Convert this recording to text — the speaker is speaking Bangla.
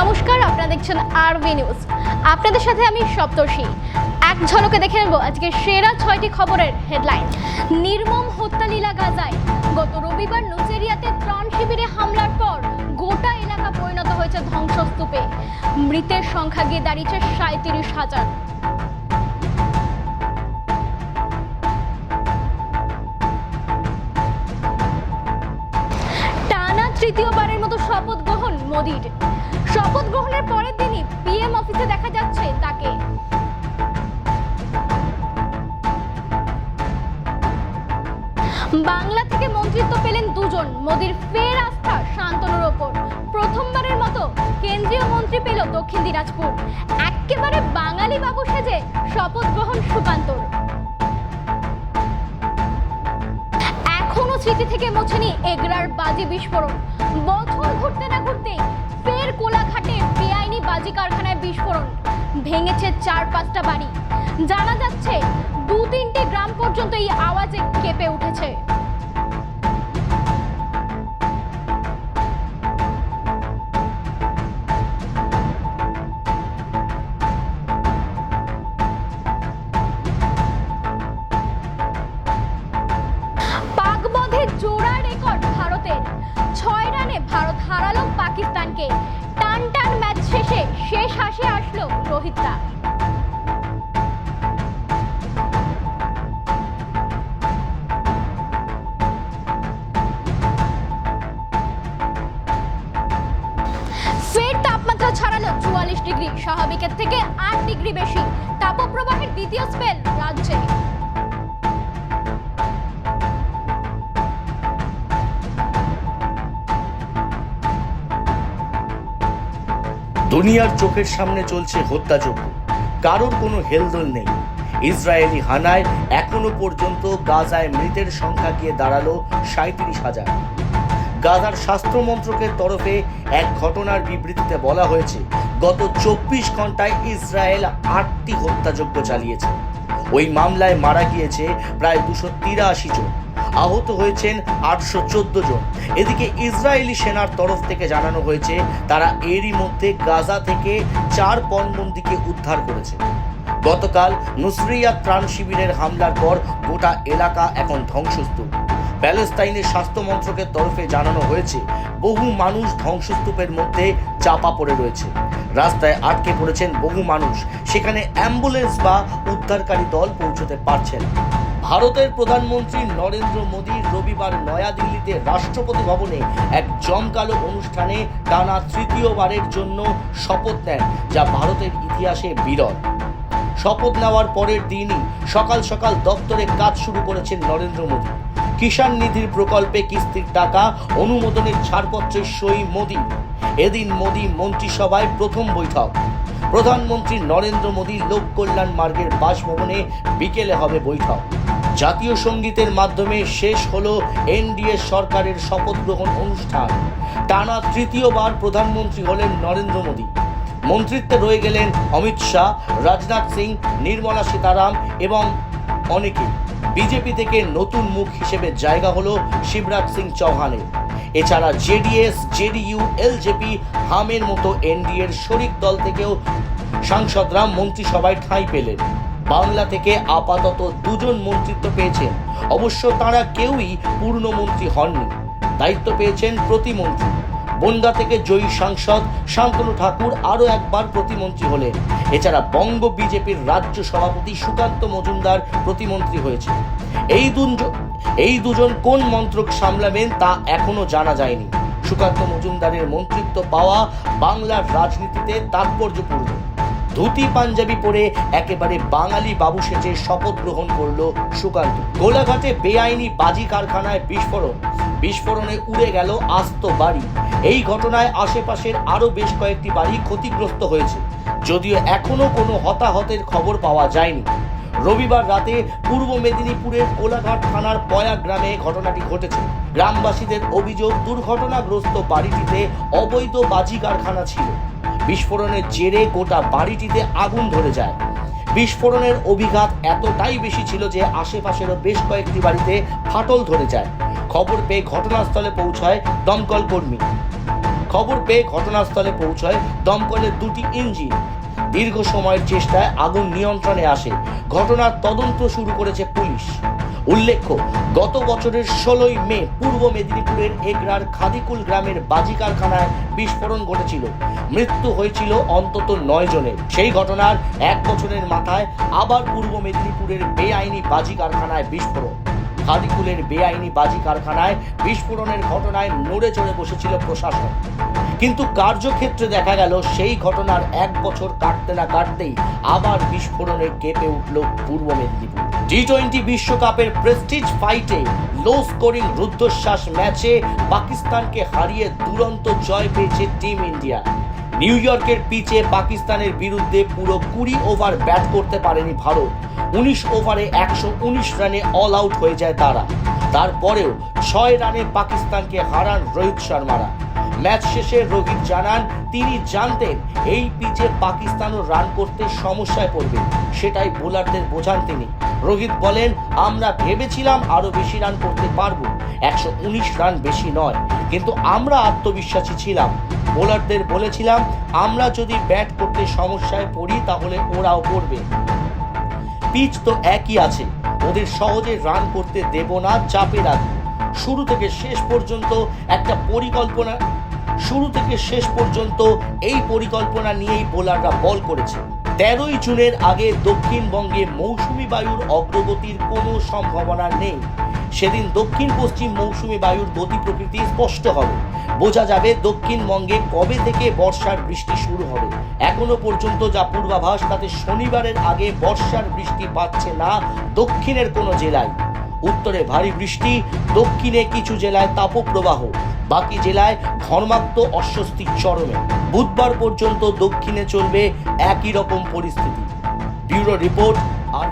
নমস্কার, আপনারা দেখছেন আরবি নিউজ আপনাদের সাথে আমি সপ্তর্ষি। এক ঝলকে দেখে নেব আজকে সেরা ছয়টি খবরের হেডলাইন। নির্মম হত্যালীলা গাজায়। গত রবিবার নুচেরিয়াতে ত্রাণ শিবিরে হামলার পর গোটা এলাকা পরিণত হয়েছে ধ্বংসস্তূপে। মৃতের সংখ্যা গিয়ে দাঁড়িয়েছে সাঁত্রিশ হাজার। তৃতীয়বারের মতো শপথ গ্রহণ মোদির। শপথ গ্রহণের পরের দিনই পিএম অফিসে দেখা যাচ্ছে তাকে। বাংলা থেকে মন্ত্রিত্ব পেলেন দুজন, মোদির ফের আস্থা শান্তনুর ওপর। প্রথমবারের মতো কেন্দ্রীয় মন্ত্রী পেল দক্ষিণ দিনাজপুর। একেবারে বাঙালি বাবু সেজে শপথ গ্রহণ সুকান্তর এখনও স্মৃতি থেকে মোছেনি এগরার বাজি বিস্ফোরণ। বছর ঘুরতে না ঘুরতেই ফের কোলাঘাটে বেআইনি বাজি কারখানায় বিস্ফোরণ। ভেঙেছে চার পাঁচটা বাড়ি। জানা যাচ্ছে দু তিনটে গ্রাম পর্যন্ত এই আওয়াজে কেঁপে উঠেছে। শেষে হাসি আসলো রোহিতরা ফের তাপমাত্রা চুয়াল্লিশ ডিগ্রি, স্বাভাবিকের থেকে আট ডিগ্রি বেশি। তাপপ্রবাহের দ্বিতীয় স্পেল রাজ্যে। দুনিয়ার চোখের সামনে চলছে হত্যাযজ্ঞ। কারোর কোনো হেলদোল নেই। ইসরায়েলি হানায় এখনও পর্যন্ত গাজায় মৃতের সংখ্যা গিয়ে দাঁড়াল সাঁত্রিশ হাজার। গাজার স্বাস্থ্য মন্ত্রকের তরফে এক ঘটনার বিবৃতিতে বলা হয়েছে, গত চব্বিশ ঘন্টায় ইসরায়েল আটটি হত্যাযজ্ঞ চালিয়েছে। ওই মামলায় মারা গিয়েছে প্রায় দুশো তিরাশি জন। আহত হয়েছেন আটশো চোদ্দ জন। এদিকে ইসরায়েলি সেনার তরফ থেকে জানানো হয়েছে, তারা এরই মধ্যে গাজা থেকে চার পণবন্দিকে উদ্ধার করেছে। গতকাল নুসরিয়া ত্রাণ শিবিরের হামলার পর গোটা এলাকা এখন ধ্বংসস্তূপ। প্যালেস্তাইনের স্বাস্থ্য মন্ত্রকের তরফে জানানো হয়েছে, বহু মানুষ ধ্বংসস্তূপের মধ্যে চাপা পড়ে রয়েছে। রাস্তায় আটকে পড়েছেন বহু মানুষ। সেখানে অ্যাম্বুলেন্স বা উদ্ধারকারী দল পৌঁছতে পারছেন না। ভারতের প্রধানমন্ত্রী নরেন্দ্র মোদী রবিবার নয়াদিল্লিতে রাষ্ট্রপতি ভবনে এক জমকালো অনুষ্ঠানে টানা তৃতীয়বারের জন্য শপথ নেন, যা ভারতের ইতিহাসে বিরল। শপথ নেওয়ার পরের দিনই সকাল সকাল দপ্তরে কাজ শুরু করেছেন নরেন্দ্র মোদী। কিষাণ নিধির প্রকল্পে কিস্তির টাকা, অনুমোদনের ছাড়পত্রের সই মোদী। এদিন মোদী মন্ত্রিসভায় প্রথম বৈঠক। প্রধানমন্ত্রী নরেন্দ্র মোদী লোক কল্যাণ মার্গের বাসভবনে বিকেলে হবে বৈঠক। জাতীয় সঙ্গীতের মাধ্যমে শেষ হল এনডিএ সরকারের শপথ গ্রহণ অনুষ্ঠান। টানা তৃতীয়বার প্রধানমন্ত্রী হলেন নরেন্দ্র মোদী। মন্ত্রিত্বে রয়ে গেলেন অমিত শাহ, রাজনাথ সিং, নির্মলা সীতারাম এবং অনেকে। বিজেপি থেকে নতুন মুখ হিসেবে জায়গা হল শিবরাজ সিং চৌহানের। এছাড়া জেডিএস, জেডিইউ, এলজেপি, হামের মতো এনডিএর শরিক দল থেকেও সাংসদরা মন্ত্রিসভায় ঠাঁই পেলেন। বাংলা থেকে আপাতত দুজন মন্ত্রিত্ব পেয়েছেন। অবশ্য তারা কেউই পূর্ণমন্ত্রী হননি। দায়িত্ব পেয়েছেন প্রতিমন্ত্রী। বনগা থেকে জয়ী সাংসদ শান্তনু ঠাকুর আরও একবার প্রতিমন্ত্রী হলেন। এছাড়া বঙ্গ বিজেপির রাজ্য সভাপতি সুকান্ত মজুমদার প্রতিমন্ত্রী হয়েছে এই দুজন এই দুজন কোন মন্ত্রক সামলাবেন তা এখনও জানা যায়নি। সুকান্ত মজুমদারের মন্ত্রিত্ব পাওয়া বাংলার রাজনীতিতে তাৎপর্যপূর্ণ। ধুতি পাঞ্জাবি পরে একেবারে বাঙালি বাবু সেজে শপথ গ্রহণ করল সুকান্ত। গোলাঘাটে বেআইনি বাজি কারখানায় বিস্ফোরণ। বিস্ফোরণে উড়ে গেল আস্ত বাড়ি। এই ঘটনায় আশেপাশের আরও বেশ কয়েকটি বাড়ি ক্ষতিগ্রস্ত হয়েছে। যদিও এখনও কোনো হতাহতের খবর পাওয়া যায়নি। রবিবার রাতে পূর্ব মেদিনীপুরের কোলাঘাট থানার পয়া গ্রামে ঘটনাটি ঘটেছে। গ্রামবাসীদের অভিযোগ, দুর্ঘটনাগ্রস্ত বাড়িটিতে অবৈধ বাজি কারখানা ছিল। বিস্ফোরণের জেরে গোটা বাড়িটিতে আগুন ধরে যায়। বিস্ফোরণের অভিঘাত এতটাই বেশি ছিল যে আশেপাশেরও বেশ কয়েকটি বাড়িতে ফাটল ধরে যায়। খবর পেয়ে ঘটনাস্থলে পৌঁছায় দমকল কর্মী। খবর পেয়ে ঘটনাস্থলে পৌঁছয় দমকলের দুটি ইঞ্জিন। দীর্ঘ সময়ের চেষ্টায় আগুন নিয়ন্ত্রণে আসে। ঘটনার তদন্ত শুরু করেছে পুলিশ। উল্লেখ্য, গত বছরের ষোলোই মে পূর্ব মেদিনীপুরের এগরার খাদিকুল গ্রামের বাজি কারখানায় বিস্ফোরণ ঘটেছিল। মৃত্যু হয়েছিল অন্তত নয় জনের। সেই ঘটনার এক বছরের মাথায় আবার পূর্ব মেদিনীপুরের বেআইনি বাজি কারখানায় বিস্ফোরণ। খাদিকুলের বেআইনি বাজি কারখানায় বিস্ফোরণের ঘটনায় নড়ে চড়ে বসেছিল প্রশাসন। কিন্তু কার্যক্ষেত্রে দেখা গেল সেই ঘটনার এক বছর কাটতে না কাটতেই আবার বিস্ফোরণে কেঁপে উঠল পূর্ব মেদিনীপুর। টি টোয়েন্টি বিশ্বকাপের প্রেস্টিজ ফাইটে লো স্কোরিং রুদ্ধশ্বাস ম্যাচে পাকিস্তানকে হারিয়ে দুরন্ত জয় পেয়েছে টিম ইন্ডিয়া নিউ ইয়র্কের পিচে পাকিস্তানের বিরুদ্ধে পুরো কুড়ি ওভার ব্যাট করতে পারেনি ভারত। উনিশ ওভারে একশো উনিশ রানে অল আউট হয়ে যায় তারা। তারপরেও ছয় রানে পাকিস্তানকে হারান রোহিত শর্মারা। ম্যাচ শেষে রোহিত জানান, তিনি জানতেন এই পিচে পাকিস্তানও রান করতে সমস্যায় পড়বে। সেটাই বোলারদের বোঝান তিনি। রোহিত বলেন, আমরা ভেবেছিলাম আরও বেশি রান করতে পারব। একশো উনিশ রান বেশি নয়। কিন্তু আমরা আত্মবিশ্বাসী ছিলাম। বোলারদের বলেছিলাম, আমরা যদি ব্যাট করতে সমস্যায় পড়ি, তাহলে ওরাও পড়বে। পিচ তো একই আছে। ওদের সহজে রান করতে দেব না, চাপে রাখব। শুরু থেকে শেষ পর্যন্ত একটা পরিকল্পনা শুরু থেকে শেষ পর্যন্ত এই পরিকল্পনা নিয়েই বোলাররা বল করেছে। তেরোই জুনের আগে দক্ষিণবঙ্গে মৌসুমি বায়ুর অগ্রগতির কোনো সম্ভাবনা নেই। সেদিন দক্ষিণ পশ্চিম মৌসুমি বায়ুর গতি প্রকৃতি স্পষ্ট হবে। বোঝা যাবে দক্ষিণবঙ্গে কবে থেকে বর্ষার বৃষ্টি শুরু হবে। এখনও পর্যন্ত যা পূর্বাভাস, তাতে শনিবারের আগে বর্ষার বৃষ্টি পাচ্ছে না দক্ষিণের কোনো জেলায়। উত্তরে ভারী বৃষ্টি, দক্ষিণে কিছু জেলায় তাপপ্রবাহ, বাকি জেলায় ঘর্মাক্ত অস্বস্তি চরমে। বুধবার পর্যন্ত দক্ষিণে চলবে একই রকম পরিস্থিতি। ব্যুরো রিপোর্ট আর